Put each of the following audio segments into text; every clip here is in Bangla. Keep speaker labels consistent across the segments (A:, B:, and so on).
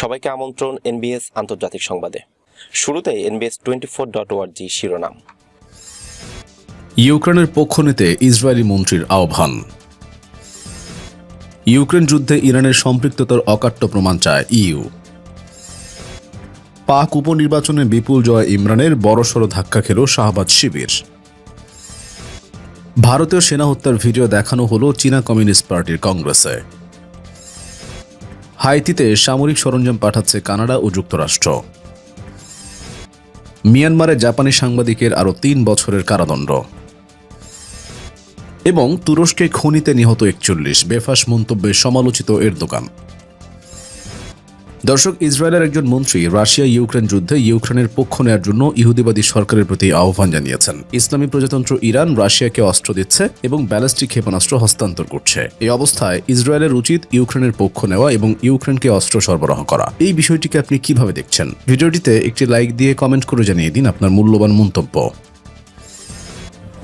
A: সবাইকে আমন্ত্রণ এনবিএস আন্তর্জাতিক সংবাদে। শুরুতে এনবিএস টোয়েন্টি ফোর ডট ওয়ার্জি শিরোনাম।
B: ইউক্রেনের পক্ষ নিতে ইসরায়েলি মন্ত্রীর আহ্বান। ইউক্রেন যুদ্ধে ইরানের সম্পৃক্ততার অকাট্য প্রমাণ চায় ইউ পাক উপনির্বাচনে বিপুল জয় ইমরানের বড়সড় ধাক্কা খেল শাহবাজ শিবির। ভারতীয় সেনা হত্যার ভিডিও দেখানো হলো চীনা কমিউনিস্ট পার্টির কংগ্রেসে। হাইতিতে সামরিক সরঞ্জাম পাঠাচ্ছে কানাডা ও যুক্তরাষ্ট্র। মিয়ানমারে জাপানি সাংবাদিকের আরও তিন বছরের কারাদণ্ড। এবং তুরস্কে খনিতে নিহত একচল্লিশ, বেফাস মন্তব্যে সমালোচিত এরদোগান। দর্শক ইসরায়েলের একজন মন্ত্রী রাশিয়া ইউক্রেন যুদ্ধে ইউক্রেনের পক্ষ নেওয়ার জন্য ইহুদিবাদী সরকারের প্রতি আহ্বান জানিয়েছেন। ইসলামী প্রজাতন্ত্র ইরান রাশিয়াকে অস্ত্র দিচ্ছে এবং ব্যালিস্টিক ক্ষেপণাস্ত্র হস্তান্তর করছে। এই অবস্থায় ইসরায়েলের উচিত ইউক্রেনের পক্ষ নেওয়া এবং ইউক্রেনকে অস্ত্র সরবরাহ করা। এই বিষয়টিকে আপনি কীভাবে দেখছেন? ভিডিওটিতে একটি লাইক দিয়ে কমেন্ট করে জানিয়ে দিন আপনার মূল্যবান মন্তব্য।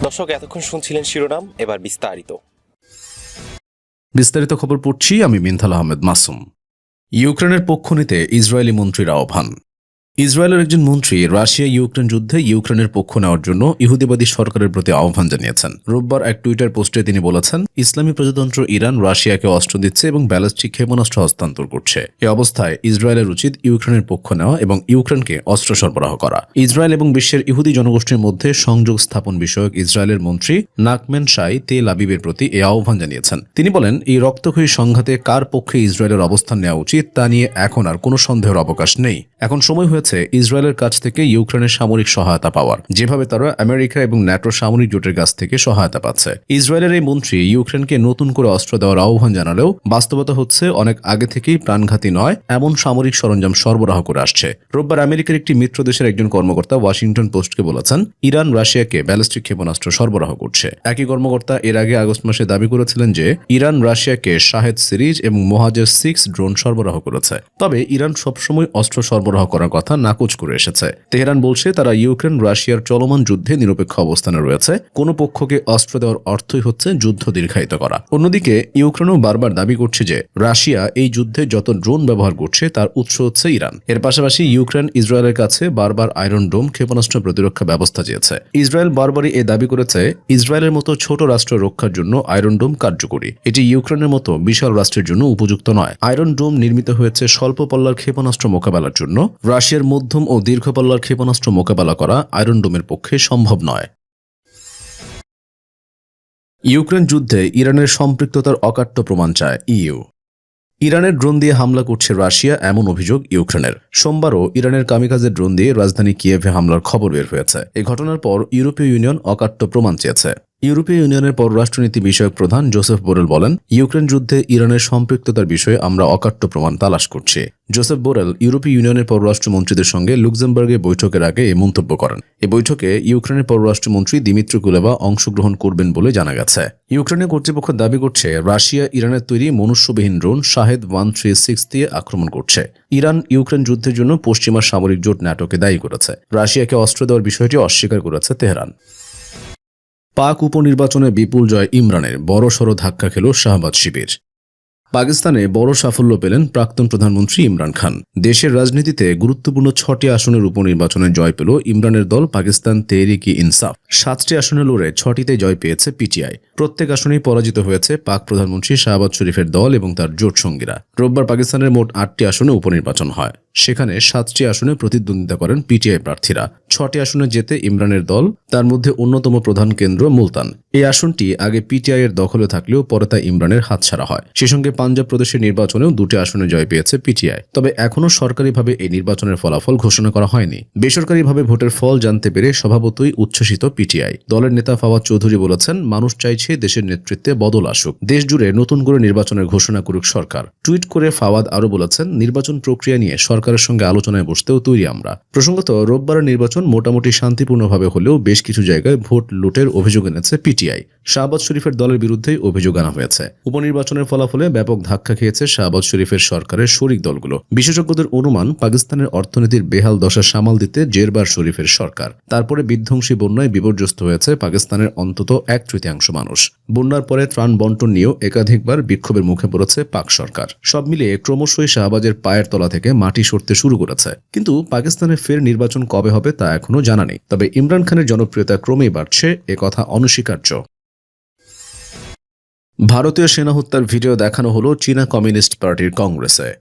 A: দর্শক এতক্ষণ শুনছিলেন শিরোনাম এবার বিস্তারিত।
B: বিস্তারিত খবর পড়ছি আমি মিনথাল আহমেদ মাসুম। ইউক্রেনের পক্ষ নিতে ইসরায়েলি মন্ত্রীর আহ্বান। ইসরায়েলের একজন মন্ত্রী রাশিয়া ইউক্রেন যুদ্ধে ইউক্রেনের পক্ষ নেওয়ার জন্য ইহুদিবাদী সরকারের প্রতি আহ্বান জানিয়েছেন। রোববার এক টুইটার পোস্টে তিনি বলেছেন, ইসলামী প্রজাতন্ত্র ইরান রাশিয়াকে অস্ত্র দিচ্ছে এবং ব্যালিস্টিক ক্ষেপণাস্ত্র হস্তান্তর করছে। এ অবস্থায় ইসরায়েলের উচিত ইউক্রেনের পক্ষ নেওয়া এবং ইউক্রেনকে অস্ত্র সরবরাহ করা। ইসরায়েল এবং বিশ্বের ইহুদি জনগোষ্ঠীর মধ্যে সংযোগ স্থাপন বিষয়ক ইসরায়েলের মন্ত্রী নাকমেন শাই তেল আবিবের প্রতি এ আহ্বান জানিয়েছেন। তিনি বলেন, এই রক্তক্ষয়ী সংঘাতে কার পক্ষে ইসরায়েলের অবস্থান নেওয়া উচিত তা নিয়ে এখন আর কোনো সন্দেহের অবকাশ নেই। এখন সময় হয়েছে ইসরায়েলের কাছ থেকে ইউক্রেনের সামরিক সহায়তা পাওয়ার, যেভাবে তারা আমেরিকা এবং ন্যাটো সামরিক জোটের কাছ থেকে সহায়তা পাচ্ছে। ইসরায়েলের এই মন্ত্রী ইউক্রেনকে নতুন করে অস্ত্র দেওয়ার আহ্বান জানালেও বাস্তবতা হচ্ছে অনেক আগে থেকেই প্রাণঘাতী নয়, এমন সামরিক সরঞ্জাম সরবরাহ করে আসছে। রোববার আমেরিকার একটি মিত্র দেশের একজন কর্মকর্তা ওয়াশিংটন পোস্টকে বলেছেন, ইরান রাশিয়াকে ব্যালিস্টিক ক্ষেপণাস্ত্র সরবরাহ করছে। একই কর্মকর্তা এর আগে আগস্ট মাসে দাবি করেছিলেন যে, ইরান রাশিয়াকে শাহেদ সিরিজ এবং মোহাজের সিক্স ড্রোন সরবরাহ করেছে। তবে ইরান সবসময় অস্ত্র সরবরাহ করার কথা নাকচ করে এসেছে। তেহরান বলছে, তারা ইউক্রেন, রাশিয়ার চলমান যুদ্ধে নিরপেক্ষ অবস্থানে রয়েছে। কোনো পক্ষকে অস্ত্র দেওয়ার অর্থই হচ্ছে যুদ্ধ দীর্ঘায়িত করা। অন্যদিকে, ইউক্রেনও বারবার দাবি করছে যে, রাশিয়া এই যুদ্ধে যত ড্রোন ব্যবহার করছে, তার উৎস হচ্ছে ইরান। এর পাশাপাশি ইউক্রেন, ইসরায়েলের কাছে বারবার আয়রন ডোম ক্ষেপণাস্ত্র প্রতিরক্ষা ব্যবস্থা চেয়েছে। ইসরায়েল বারবারই এ দাবি করেছে, ইসরায়েলের মতো ছোট রাষ্ট্র রক্ষার জন্য আয়রন ডোম কার্যকরী। এটি ইউক্রেনের মতো বিশাল রাষ্ট্রের জন্য উপযুক্ত নয়। আয়রন ডোম নির্মিত হয়েছে স্বল্প পল্লার ক্ষেপণাস্ত্র মোকাবেলার জন্য। রাশিয়ার মধ্যম ও দীর্ঘ পল্লার ক্ষেপণাস্ত্র মোকাবেলা করা আয়রন ডোমের পক্ষে সম্ভব নয়। ইউক্রেন যুদ্ধে ইরানের সম্পৃক্ততার অকাট্য প্রমাণ চায় ইইউ। ইরানের ড্রোন দিয়ে হামলা করছে রাশিয়া, এমন অভিযোগ ইউক্রেনের। সোমবারও ইরানের কামিকাজের ড্রোন দিয়ে রাজধানী কিয়েভে হামলার খবর বের হয়েছে। এ ঘটনার পর ইউরোপীয় ইউনিয়ন অকাট্য প্রমাণ চেয়েছে। ইউরোপীয় ইউনিয়নের পররাষ্ট্রনীতি বিষয়ক প্রধান জোসেফ বোরেল বলেন, ইউক্রেন যুদ্ধে ইরানের সম্পৃক্ততার বিষয়ে আমরা অকাট্য প্রমাণ তালাশ করছি। জোসেফ বোরেল ইউরোপীয় ইউনিয়নের পররাষ্ট্রমন্ত্রীদের সঙ্গে লুক্সেমবার্গে বৈঠকের আগে এ মন্তব্য করেন। এ বৈঠকে ইউক্রেনের পররাষ্ট্রমন্ত্রী দিমিত্র কুলেবা অংশগ্রহণ করবেন বলে জানা গেছে। ইউক্রেনের কর্তৃপক্ষ দাবি করছে, রাশিয়া ইরানের তৈরি মনুষ্যবিহীন drone Shahed one three six দিয়ে আক্রমণ করছে। ইরান ইউক্রেন যুদ্ধের জন্য পশ্চিমা সামরিক জোট ন্যাটোকে দায়ী করেছে। রাশিয়াকে অস্ত্র দেওয়ার বিষয়টি অস্বীকার করেছে তেহরান। পাক উপনির্বাচনে বিপুল জয় ইমরানের বড়সড় ধাক্কা খেল শাহবাজ শিবির। পাকিস্তানে বড় সাফল্য পেলেন প্রাক্তন প্রধানমন্ত্রী ইমরান খান। দেশের রাজনীতিতে গুরুত্বপূর্ণ ছটি আসনের উপনির্বাচনে জয় পেল ইমরানের দল পাকিস্তান তেহরিকি ইনসাফ। সাতটি আসনে লড়ে ছটিতে জয় পেয়েছে পিটিআই। প্রত্যেক আসনেই পরাজিত হয়েছে পাক প্রধানমন্ত্রী শাহবাজ শরীফের দল এবং তার জোট সঙ্গীরা। রোববার পাকিস্তানের মোট আটটি আসনে উপনির্বাচন হয়। সেখানে সাতটি আসনে প্রতিদ্বন্দ্বিতা করেন পিটিআই প্রার্থীরা। ছটি আসনে যেতে ইমরানের দল, তার মধ্যে অন্যতম প্রধান কেন্দ্র মুলতান। এই আসনটি আগে পিটিআই এর দখলে থাকলেও পরে তা ইমরানের হাতছাড়া হয়। সে সঙ্গে পাঞ্জাব প্রদেশের নির্বাচনেও দুটি আসনে জয় পেয়েছে পিটিআই। তবে এখনও সরকারিভাবে এই নির্বাচনের ফলাফল ঘোষণা করা হয়নি। বেসরকারিভাবে ভোটের ফল জানতে পেরে স্বভাবতই উচ্ছ্বসিত পিটিআই। দলের নেতা ফাওয়াদ চৌধুরী বলেছেন, মানুষ চাইছে দেশের নেতৃত্বে বদল আসুক। দেশ জুড়ে নতুন করে নির্বাচনের ঘোষণা করুক সরকার। টুইট করে ফাওয়াদ আরও বলেছেন, নির্বাচন প্রক্রিয়া নিয়ে সরকারের সঙ্গে আলোচনায় বসতেও তৈরি আমরা। প্রসঙ্গত, রোববারের নির্বাচন মোটামুটি শান্তিপূর্ণভাবে হলেও বেশ কিছু জায়গায় ভোট লুটের অভিযোগ এনেছে পিটিআই। শাহবাজ শরীফের দলের বিরুদ্ধেই অভিযোগ আনা হয়েছে। উপনির্বাচনের ফলাফলে ব্যাপক ধাক্কা খেয়েছে শাহবাজ শরীফের সরকারের শরিক দলগুলো। বিশেষজ্ঞদের অনুমান, পাকিস্তানের অর্থনীতির বেহাল দশা সামাল দিতে জেরবার শরীফের সরকার। তারপরে বিধ্বংসী বন্যায় বিপর্যস্ত হয়েছে পাকিস্তানের অন্তত এক তৃতীয়াংশ মানুষ। বন্যার পরে ত্রাণ বন্টন নিয়েও একাধিকবার বিক্ষোভের মুখে পড়েছে পাক সরকার। সব মিলিয়ে ক্রমশই শাহবাজের পায়ের তলা থেকে মাটি সরতে শুরু করেছে। কিন্তু পাকিস্তানের ফের নির্বাচন কবে হবে তা এখনও জানা নেই। তবে ইমরান খানের জনপ্রিয়তা ক্রমেই বাড়ছে, এ কথা অনস্বীকার্য। ভারতীয় সেনা হত্যার ভিডিও দেখানো হলো চীনা কমিউনিস্ট পার্টির কংগ্রেসে।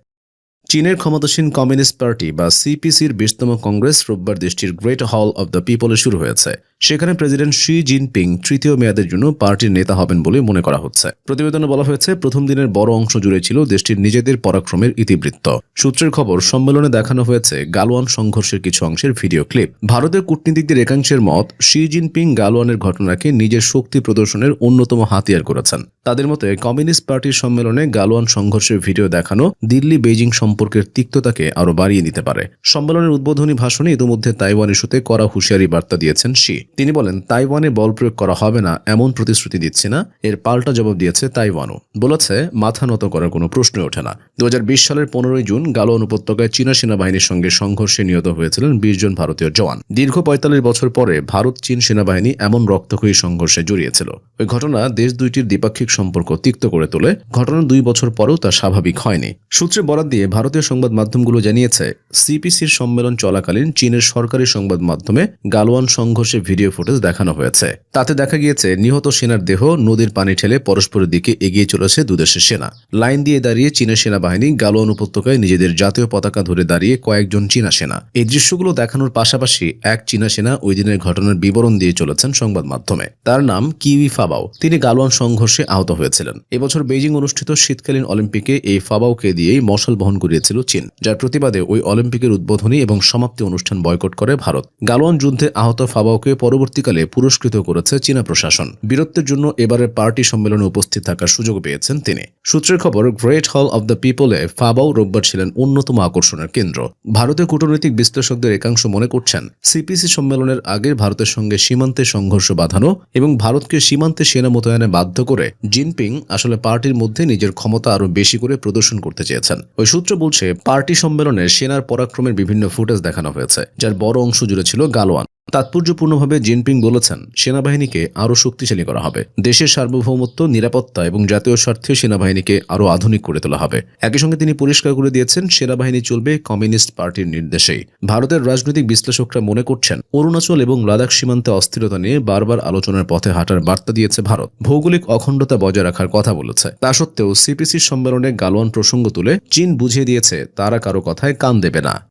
B: চীনের ক্ষমতাসীন কমিউনিস্ট পার্টি বা সিপিসির বিশতম কংগ্রেস রোববার দেশটির গ্রেট হল অব দ্য পিপলে শুরু হয়েছে। সেখানে প্রেসিডেন্ট শি জিনপিং তৃতীয় মেয়াদের জন্য পার্টির নেতা হবেন বলে মনে করা হচ্ছে। প্রতিবেদনে বলা হয়েছে, প্রথম দিনের বড় অংশ জুড়ে ছিল দেশটির নিজেদের পরাক্রমের ইতিবৃত্ত। সূত্রের খবর, সম্মেলনে দেখানো হয়েছে গালোয়ান সংঘর্ষের কিছু অংশের ভিডিও ক্লিপ। ভারতের কূটনীতিকদের একাংশের মত, শি জিনপিং গালোয়ানের ঘটনাকে নিজের শক্তি প্রদর্শনের অন্যতম হাতিয়ার করেছেন। তাদের মতে, কমিউনিস্ট পার্টির সম্মেলনে গালোয়ান সংঘর্ষের ভিডিও দেখানো দিল্লি বেজিং সম্পর্কের তিক্ততাকে আরও বাড়িয়ে দিতে পারে। সম্মেলনের উদ্বোধনী ভাষণে ইতিমধ্যে তাইওয়ান ইস্যুতে কড়া হুঁশিয়ারি বার্তা দিয়েছেন শি। তিনি বলেন, তাইওয়ানে বল প্রয়োগ করা হবে না, এমন প্রতিশ্রুতি দিচ্ছে না। এর পাল্টা জবাব দিয়েছে তাইওয়ানও। বলেছে, মাথা নত করার কোনো প্রশ্নই ওঠে না। দুই হাজার বিশ সালের পনেরোই জুন গালোয়ান উপত্যকায় চীনা সেনাবাহিনীর সঙ্গে সংঘর্ষে নিহত হয়েছিলেন বিশ জন ভারতীয় জওয়ান। দীর্ঘ পঁয়তাল্লিশ বছর পরে ভারত চীন সেনাবাহিনী এমন রক্তক্ষয়ী সংঘর্ষে জড়িয়েছিল। ওই ঘটনা দেশ দুইটির দ্বিপাক্ষিক সম্পর্ক তিক্ত করে তোলে। ঘটনার দুই বছর পরেও তা স্বাভাবিক হয়নি। সূত্রে বরাত দিয়ে ভারতীয় সংবাদ মাধ্যমগুলো জানিয়েছে, সিপিসির সম্মেলন চলাকালীন চীনের সরকারি সংবাদ মাধ্যমে গালোয়ান সংঘর্ষে ভিডিও ফুটেজ দেখানো হয়েছে। তাতে দেখা গিয়েছে, নিহত সেনার দেহ নদীর পানি ঠেলে পরস্পরের দিকে এগিয়ে চলেছে দুদেশের সেনা। লাইন দিয়ে দাঁড়িয়ে চীনের সেনাবাহিনী গালোয়ান উপত্যকায় নিজেদের জাতীয় পতাকা ধরে দাঁড়িয়ে কয়েকজন চীনা সেনা। এই দৃশ্যগুলো দেখানোর পাশাপাশি এক চীনা সেনা ওই দিনের ঘটনার বিবরণ দিয়ে চলেছেন সংবাদ মাধ্যমে। তার নাম কিউই ফাবাও। তিনি গালোয়ান সংঘর্ষে আহত হয়েছিলেন। এবছর বেজিং অনুষ্ঠিত শীতকালীন অলিম্পিকে এই ফাবাওকে দিয়েই মশাল বহন করিয়েছিল চীন। যার প্রতিবাদে ওই অলিম্পিকের উদ্বোধনী এবং সমাপ্তি অনুষ্ঠান বয়কট করে ভারত। গালোয়ান যুদ্ধে আহত ফাবাওকে পরবর্তীকালে পুরস্কৃত করেছে চীনা প্রশাসন। বীরত্বের জন্য এবারের পার্টি সম্মেলনে উপস্থিত থাকার সুযোগ পেয়েছেন তিনি। সূত্রের খবর, গ্রেট হল অব দ্য পিপলে ফাবাও রোববার ছিলেন অন্যতম আকর্ষণের কেন্দ্র। ভারতের কূটনৈতিক বিশ্লেষকদের একাংশ মনে করছেন, সিপিসি সম্মেলনের আগে ভারতের সঙ্গে সীমান্তে সংঘর্ষ বাঁধানো এবং ভারতকে সীমান্তে সেনা মোতায়েনে বাধ্য করে জিনপিং আসলে পার্টির মধ্যে নিজের ক্ষমতা আরও বেশি করে প্রদর্শন করতে চেয়েছেন। ওই সূত্র বলছে, পার্টি সম্মেলনে সেনার পরাক্রমের বিভিন্ন ফুটেজ দেখানো হয়েছে, যার বড় অংশ জুড়ে ছিল গালোয়ান। তাৎপর্যপূর্ণভাবে জিনপিং বলেছেন, সেনাবাহিনীকে আরও শক্তিশালী করা হবে। দেশের সার্বভৌমত্ব, নিরাপত্তা এবং জাতীয় স্বার্থে সেনাবাহিনীকে আরও আধুনিক করে তোলা হবে। একই সঙ্গে তিনি পরিষ্কার করে দিয়েছেন, সেনাবাহিনী চলবে কমিউনিস্ট পার্টির নির্দেশেই। ভারতের রাজনৈতিক বিশ্লেষকরা মনে করছেন, অরুণাচল এবং লাদাখ সীমান্তে অস্থিরতা নিয়ে বারবার আলোচনার পথে হাঁটার বার্তা দিয়েছে ভারত। ভৌগোলিক অখণ্ডতা বজায় রাখার কথা বলেছে। তা সত্ত্বেও সিপিসির সম্মেলনে গালোয়ান প্রসঙ্গ তুলে, চীন বুঝিয়ে দিয়েছে, তারা কারও কথায় কান দেবে না।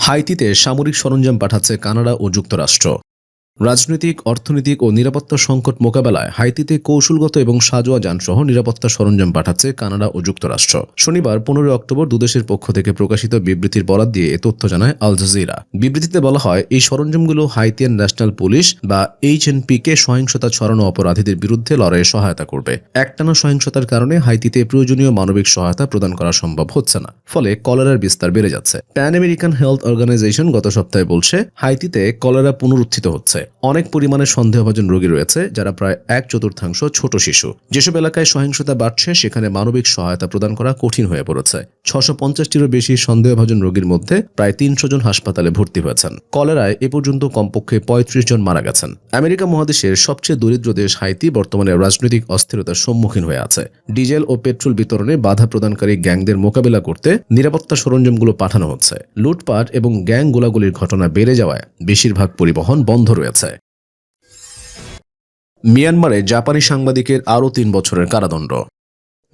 B: হাইতিতে সামরিক সরঞ্জাম পাঠাচ্ছে কানাডা ও যুক্তরাষ্ট্র। রাজনৈতিক, অর্থনৈতিক ও নিরাপত্তা সংকট মোকাবেলায় হাইতিতে কৌশলগত এবং সাজোয়া যানসহ নিরাপত্তা সরঞ্জাম পাঠাচ্ছে কানাডা ও যুক্তরাষ্ট্র। শনিবার পনেরোই অক্টোবর দুদেশের পক্ষ থেকে প্রকাশিত বিবৃতির বরাত দিয়ে এ তথ্য জানায় আল জাজিরা। বিবৃতিতে বলা হয়, এই সরঞ্জামগুলো হাইতিয়ান ন্যাশনাল পুলিশ বা এইচএনপি কে সহিংসতা ছড়ানো অপরাধীদের বিরুদ্ধে লড়াইয়ে সহায়তা করবে। একটানা সহিংসতার কারণে হাইতিতে প্রয়োজনীয় মানবিক সহায়তা প্রদান করা সম্ভব হচ্ছে না। ফলে কলেরার বিস্তার বেড়ে যাচ্ছে। প্যান আমেরিকান হেলথ অর্গানাইজেশন গত সপ্তাহে বলছে, হাইতিতে কলেরা পুনরুত্থিত হচ্ছে। অনেক পরিমাণে সন্দেহভাজন রোগী রয়েছে, যারা প্রায় এক চতুর্থাংশ ছোট শিশু। যেসব এলাকায় সহিংসতা বাড়ছে, সেখানে মানবিক সহায়তা প্রদান করা কঠিন হয়ে পড়েছে। ছশো পঞ্চাশটিরও বেশি সন্দেহভাজন রোগীর মধ্যে প্রায় তিনশো জন হাসপাতালে ভর্তি হয়েছেন। কলেরায় এ পর্যন্ত কমপক্ষে পঁয়ত্রিশ জন মারা গেছেন। আমেরিকা মহাদেশের সবচেয়ে দরিদ্র দেশ হাইতি বর্তমানে রাজনৈতিক অস্থিরতার সম্মুখীন হয়ে আছে। ডিজেল ও পেট্রোল বিতরণে বাধা প্রদানকারী গ্যাংদের মোকাবিলা করতে নিরাপত্তা সরঞ্জামগুলো পাঠানো হচ্ছে। লুটপাট এবং গ্যাং গোলাগুলির ঘটনা বেড়ে যাওয়ায় বেশিরভাগ পরিবহন বন্ধ রয়েছে। মিয়ানমারে জাপানি সাংবাদিকের আরও তিন বছরের কারাদণ্ড।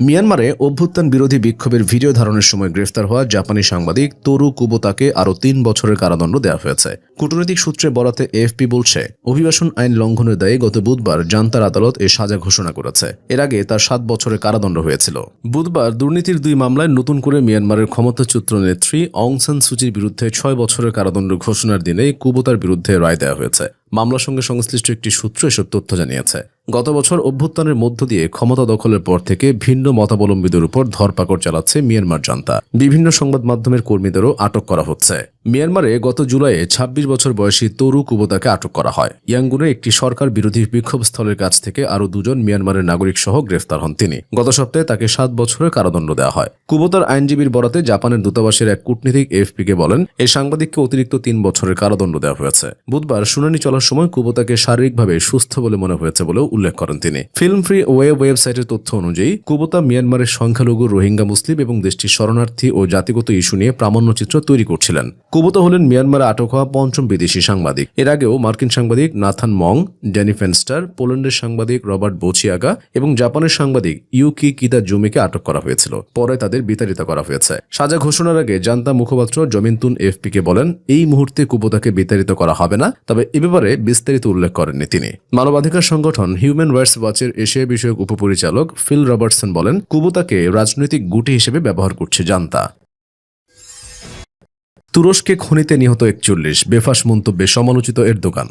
B: মিয়ানমারে অভ্যুত্থান বিরোধী বিক্ষোভের ভিডিও ধারণের সময় গ্রেফতার হওয়া জাপানি সাংবাদিক তরু কুবোতাকে আরও তিন বছরের কারাদণ্ড দেওয়া হয়েছে। কূটনৈতিক সূত্রে বরাতে এএফপি বলছে, অভিবাসন আইন লঙ্ঘনের দায়ে গত বুধবার জান্তার আদালত এ সাজা ঘোষণা করেছে। এর আগে তার সাত বছরের কারাদণ্ড হয়েছিল। বুধবার দুর্নীতির দুই মামলায় নতুন করে মিয়ানমারের ক্ষমতাচ্যুত নেত্রী অং সান সুচির বিরুদ্ধে ছয় বছরের কারাদণ্ড ঘোষণার দিনে কুবোতার বিরুদ্ধে রায় দেওয়া হয়েছে। মামলার সঙ্গে সংশ্লিষ্ট একটি সূত্র এসব তথ্য জানিয়েছে। গত বছর অভ্যুত্থানের মধ্য দিয়ে ক্ষমতা দখলের পর থেকে ভিন্ন মতাবলম্বীদের উপর ধরপাকড় চালাচ্ছে মিয়ানমার জান্তা। বিভিন্ন সংবাদ মাধ্যমের কর্মীদেরও আটক করা হচ্ছে। মিয়ানমারে গত জুলাইয়ে ২৬ বছর বয়সী তরু কুবোতাকে আটক করা হয়। ইয়াঙ্গুনে একটি সরকার বিরোধী বিক্ষোভস্থলের কাছ থেকে আরও দুজন মিয়ানমারের নাগরিক সহ গ্রেফতার হন তিনি। গত সপ্তাহে তাকে সাত বছরের কারাদণ্ড দেওয়া হয়। কুবোতার আইনজীবীর বরাতে জাপানের দূতাবাসের এক কূটনীতিক এফপিকে বলেন এই সাংবাদিককে অতিরিক্ত তিন বছরের কারাদণ্ড দেওয়া হয়েছে। বুধবার শুনানি চলার সময় কুবোতাকে শারীরিকভাবে সুস্থ বলে মনে হয়েছে বলেও উল্লেখ করেন তিনি। ফিল্ম ফ্রি ওয়েব ওয়েবসাইটের তথ্য অনুযায়ী, কুবোতা মিয়ানমারের সংখ্যালঘু রোহিঙ্গা, মুসলিম এবং দেশটির শরণার্থী ও জাতিগত ইস্যু নিয়ে প্রামাণ্যচিত্র তৈরি করছিলেন। কুবোতা হলেন মিয়ানমারে আটক হওয়া পঞ্চম বিদেশি সাংবাদিক। এর আগেও মার্কিন সাংবাদিক নাথান মং, ড্যানি ফেনস্টার, পোল্যান্ডের সাংবাদিক রবার্ট বোচিয়াগা এবং জাপানের সাংবাদিক ইউকি কিদা জুমিকে আটক করা হয়েছিল। পরে তাদের বিতাড়িত করা হয়েছে। সাজা ঘোষণার আগে জান্তা মুখপাত্র জমিন্তুন এফপিকে বলেন, এই মুহূর্তে কুবোতাকে বিতাড়িত করা হবে না। তবে এ ব্যাপারে বিস্তারিত উল্লেখ করেননি তিনি। মানবাধিকার সংগঠন হিউম্যান রাইটস ওয়াচের এশিয়া বিষয়ক উপপরিচালক ফিল রবার্টসন বলেন কুবোতাকে রাজনৈতিক গুটি হিসেবে ব্যবহার করছে জান্তা। তুরস্কে খনিতে নিহত একচল্লিশ। বেফাস মন্তব্যে সমালোচিত এরদোগান।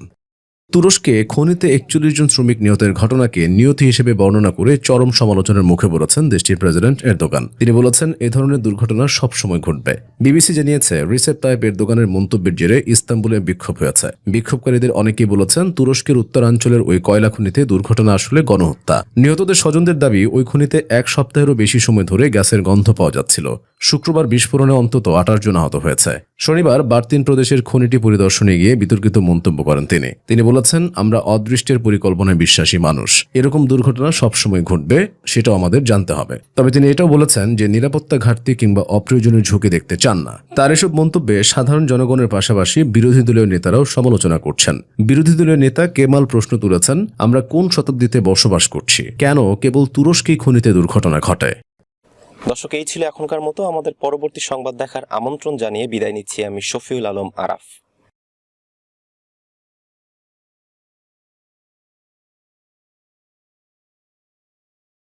B: তুরস্কে খনিতে একচল্লিশ জন শ্রমিক নিহতের ঘটনাকে নিয়তি হিসেবে বর্ণনা করে চরম সমালোচনার মুখে বলেছেন দেশটির প্রেসিডেন্ট এরদোগান। তিনি বলেছেন, এ ধরনের দুর্ঘটনা সবসময় ঘটবে। বিবিসি জানিয়েছে, রিসেপ তাইপ এরদোগানের মন্তব্যের জেরে ইস্তাম্বুলে বিক্ষোভ হয়েছে। বিক্ষোভকারীদের অনেকেই বলেছেন, তুরস্কের উত্তরাঞ্চলের ওই কয়লা খনিতে দুর্ঘটনা আসলে গণহত্যা। নিহতদের স্বজনদের দাবি, ওই খনিতে এক সপ্তাহেরও বেশি সময় ধরে গ্যাসের গন্ধ পাওয়া যাচ্ছিল। শুক্রবার বিস্ফোরণে অন্তত আঠাশ জন আহত হয়েছে। শনিবার বার্তিন প্রদেশের খনিটি পরিদর্শনে গিয়ে বিতর্কিত মন্তব্য করেন তিনি। তিনি বলেছেন, আমরা অদৃষ্টের পরিকল্পনায় বিশ্বাসী মানুষ। এরকম দুর্ঘটনা সবসময় ঘটবে, সেটাও আমাদের জানতে হবে। তবে তিনি এটাও বলেছেন যে, নিরাপত্তা ঘাটতি কিংবা অপ্রয়োজনীয় ঝুঁকি দেখতে চান না। তার এসব মন্তব্যে সাধারণ জনগণের পাশাপাশি বিরোধী দলীয় নেতারাও সমালোচনা করছেন। বিরোধী দলীয় নেতা কেমাল প্রশ্ন তুলেছেন, আমরা কোন শতাব্দীতে বসবাস করছি? কেন কেবল তুরস্কেই খনিতে দুর্ঘটনা ঘটে?
A: দর্শক, এই ছিল এখনকার মতো। আমাদের পরবর্তী সংবাদ দেখার আমন্ত্রণ জানিয়ে বিদায় নিচ্ছি আমি শফিউল আলম আরাফ।